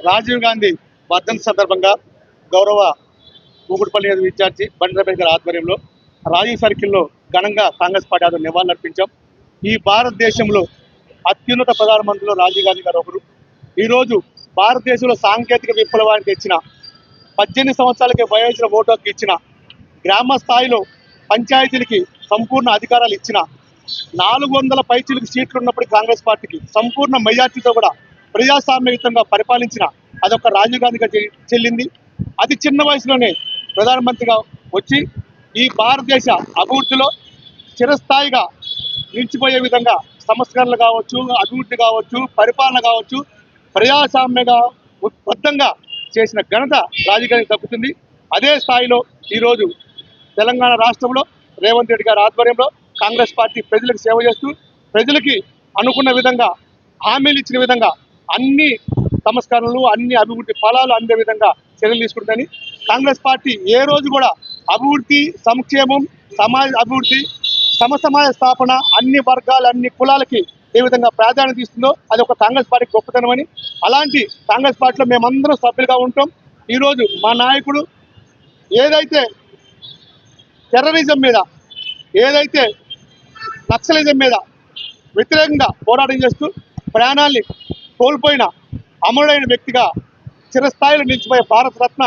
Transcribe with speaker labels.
Speaker 1: రాజీవ్ గాంధీ వర్ధన్ సందర్భంగా గౌరవ కూకుడుపల్లి విద్యార్థి ఇన్ఛార్జి బండి రమేష్ గారి ఆధ్వర్యంలో రాజీవ్ సర్కిల్లో ఘనంగా కాంగ్రెస్ పార్టీ ఆధ్వర్యంలో నివాళులర్పించాం ఈ భారతదేశంలో అత్యున్నత ప్రధానమంత్రులు రాజీవ్ గాంధీ గారు ఒకరు. ఈరోజు భారతదేశంలో సాంకేతిక విప్లవాన్ని తెచ్చిన పద్దెనిమిది సంవత్సరాలకి వయోజన ఓటు హక్కు ఇచ్చిన గ్రామ స్థాయిలో పంచాయతీలకి సంపూర్ణ అధికారాలు ఇచ్చిన నాలుగు వందల పైచీలకు సీట్లు ఉన్నప్పుడు కాంగ్రెస్ పార్టీకి సంపూర్ణ మెజార్టీతో కూడా ప్రజాస్వామ్యయుతంగా పరిపాలించిన అదొక రాజీవ్ గాంధీగా చె- చెల్లింది. అతి చిన్న వయసులోనే ప్రధానమంత్రిగా వచ్చి ఈ భారతదేశ అభివృద్ధిలో చిరస్థాయిగా నిలిచిపోయే విధంగా సంస్కరణలు కావచ్చు అభివృద్ధి కావచ్చు పరిపాలన కావచ్చు ప్రజాస్వామ్యంగా ఉత్బద్ధంగా చేసిన ఘనత రాజకీయానికి దక్కుతుంది. అదే స్థాయిలో ఈరోజు తెలంగాణ రాష్ట్రంలో రేవంత్ రెడ్డి గారి ఆధ్వర్యంలో కాంగ్రెస్ పార్టీ ప్రజలకు సేవ చేస్తూ ప్రజలకి అనుకున్న విధంగా హామీలు ఇచ్చిన విధంగా అన్ని సంస్కరణలు అన్ని అభివృద్ధి ఫలాలు అందే విధంగా చర్యలు తీసుకుంటుందని కాంగ్రెస్ పార్టీ ఏ రోజు కూడా అభివృద్ధి సంక్షేమం సమాజ అభివృద్ధి సమ సమాజ స్థాపన అన్ని వర్గాలు అన్ని కులాలకి ఏ విధంగా ప్రాధాన్యత ఇస్తుందో అది ఒక కాంగ్రెస్ పార్టీ గొప్పతనం అని. అలాంటి కాంగ్రెస్ పార్టీలో మేమందరం సభ్యులుగా ఉంటాం. ఈరోజు మా నాయకుడు ఏదైతే టెర్రరిజం మీద ఏదైతే నక్సలిజం మీద వ్యతిరేకంగా పోరాటం చేస్తూ ప్రాణాల్ని కోల్పోయిన అమరుడైన వ్యక్తిగా చిరస్థాయిలో నిలిచిపోయే భారత రత్న